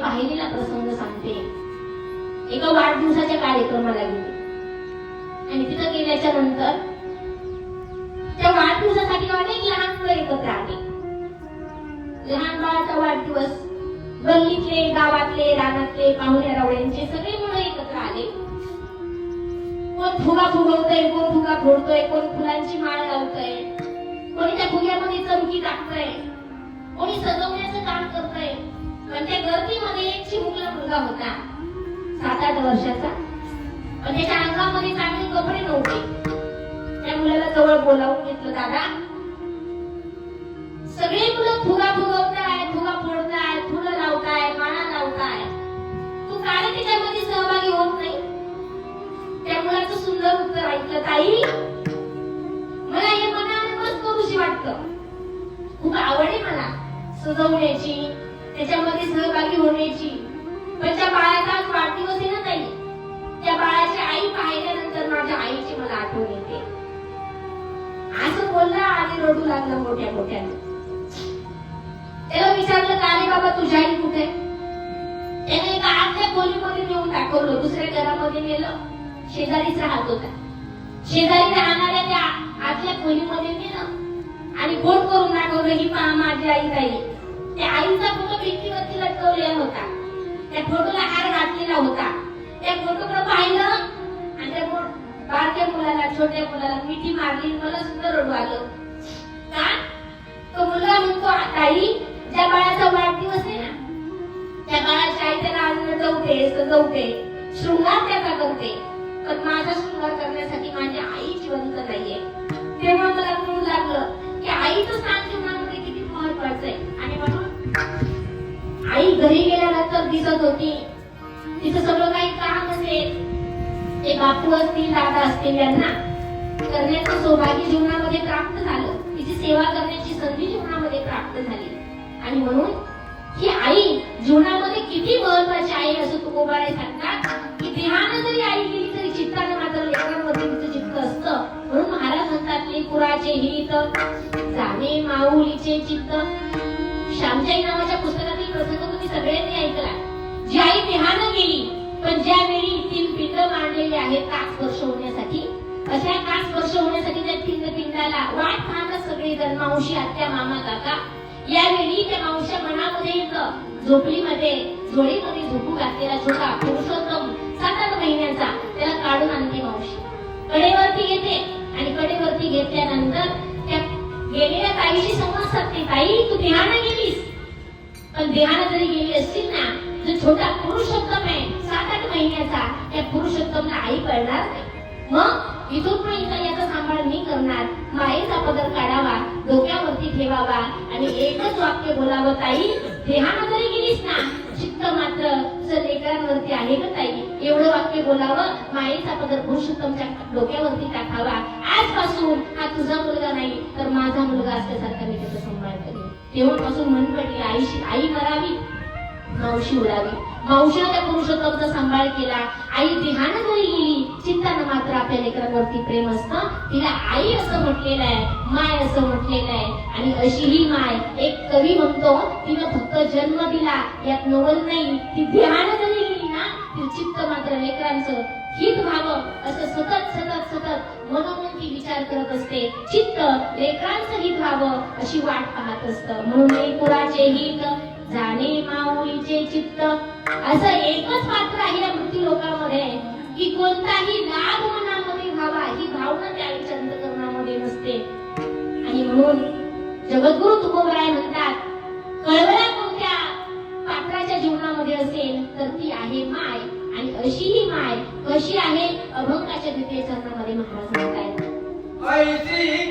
पाहिलेला प्रसंग सांगते. एका वाढदिवसाच्या कार्यक्रमाला गेले. आणि तिथं गेल्याच्यानंतर त्या वाढदिवसासाठी अनेक लहान मुलं एकत्र आले. लहान बाळाचा वाढदिवस गल्लीतले गावातले रानातले पाहुण्या रावळ्यांचे सगळे मुलं एकत्र आले. कोण फुगा फुगवतोय कोण फुगा फोडतोय कोण फुलांची माळ लावतोय कोणी त्या फुग्यामध्ये चमकी टाकतय कोणी सजवण्याचं काम करतय. पण त्या गर्दीमध्ये एक चिमुकला मुलगा होता. सात आठ वर्षाचा. पण त्याच्या अंगामध्ये चांगले कपडे नव्हते. त्या मुलाला जवळ बोलावून घेतलं दादा सगळे मुलं फुगा फुगवताय फुगा फोडताय फुलं लावताय माळा लावताय. तू काय त्याच्यामध्ये सहभागी होत नाही. त्या मुलाचं सुंदर उत्तर ऐकलं ताई मला हे मनानच करूशी वाटतं. खूप आवड आहे मला सजवण्याची त्याच्यामध्ये सहभागी होण्याची. पण त्या बाळाचा आज वाढदिवस आहे ना ताई? त्या बाळाची आई पाहिल्यानंतर माझ्या आईची मला आठवण येते. असं बोलला आणि रडू लागला मोठ्या मोठ्याने. त्याला विचारलं का रे बाबा तुझी आई कुठे? त्याने एका आतल्या खोलीमध्ये नेऊन दाखवलं. दुसऱ्या घरामध्ये नेलं. शेजारीच राहत होता. शेजारी राहणाऱ्या त्या आतल्या खोलीमध्ये नेलं. आणि बोट करून दाखवलं ही पहा माझी आई ताई त्या आईचा फोटो भिंतीवरती लटकवलेला होता. त्या फोटोला हार घातलेला होता. त्या फोटोकडे पाहिलं आणि त्या बारक्या मुलाला छोट्या मुलाला मिठी मारली मला सुद्धा रडू आलं का? तो मुलगा म्हणतो ताई ज्या बाळाचा वाढदिवस आहे ना त्या बाळाची आई त्याला दे जाऊ सजवते शृंगार त्याचा करते पण माझा घरी गेल्यानंतर दिसत होती. तिचं सगळं काही काम असेल. ते बापू असतील दादा असतील यांना करण्याचं सौभाग्य जीवनामध्ये प्राप्त झालं. तिची सेवा करण्याची संधी जीवनामध्ये प्राप्त झाली. आणि म्हणून ही आई जीवनामध्ये किती महत्वाची आई असं तुकोबारे सांगतात की देहानं जरी आई गेली तरी चित्तानं मात्र लेकरांमध्ये तिचं चित्त असतं. म्हणून महाराज म्हणतात लेकुराचे हित जाणे माऊलीचे चित्त. श्यामजाई नावाच्या पुस्तकातील प्रसंग तुम्ही सगळ्यांनी ऐकला जी आई देहानं गेली पण ज्या वेळी तीन पिंड मांडलेले आहेत कास स्पर्श होण्यासाठी अशा कास स्पर्श होण्यासाठी त्या तीन पिंडाला वाट पाहतात सगळे जण मावशी आत्या मामा काका यावेळी त्या मावश्या मनामध्ये येतं झोपडीमध्ये झोळीमध्ये झोपू घातलेला छोटा पुरुषोत्तम सात आठ महिन्याचा त्याला काढून आणते मावशी. कडेवरती घेते आणि कडेवरती घेतल्यानंतर त्या गेलेल्या ताईशी संवाद सांगते ताई तू देहानं गेलीस? पण देहानं जरी गेली असतील ना जो छोटा पुरुषोत्तम आहे सात आठ महिन्याचा त्या पुरुषोत्तमला आई कळणार मग इथून पण इथं याचा सांभाळ मी करणार? मायेचा पदर काढावा डोक्यावरती ठेवावा आणि एकच वाक्य बोलावं ताई. देहानं जरी गेलीस ना चित्त मात्र तुझं लेकरांवरती आहे का ताई. एवढं वाक्य बोलावं मायेचा पदर पुरुषोत्तमच्या डोक्यावरती टाकावा. आजपासून हा तुझा मुलगा नाही तर माझा मुलगा असल्यासारखा मी त्याचा सन्मान करेन. तेव्हापासून म्हण पडली आईशी आई मरावी मावशी उडावी. मावशीनं त्या पुरुषोत्तमचा सांभाळ केला. आई देहानं जरी गेली. चिंतानं मात्र आपल्या लेकरांवरती प्रेम असतं. तिला आई असं म्हटलेलं आहे माय असं म्हटलेलं आहे. आणि अशी ही माय एक कवी म्हणतो तिनं फक्त जन्म दिला यात नवल नाही ती ध्यान जरी चित्त मात्र लेकरांचं हित व्हावं असं सतत सतत सतत मनोमन विचार करत असते. चित्त लेकरांचं हित व्हावं अशी वाट पाहत असतं. म्हणून कुराचे हित जाणे माऊलीचे चित्त असं एकच मात्र आहे या मृत्यू लोकांमध्ये की कोणताही लाभ मनामध्ये व्हावा ही भावना त्या विचार नसते. आणि म्हणून जगद्गुरु तुकोबराय म्हणतात अशी ही माय कशी आहे? अभंगाच्या द्वितीय चरणामध्ये महाराज म्हणतायत. ऐसी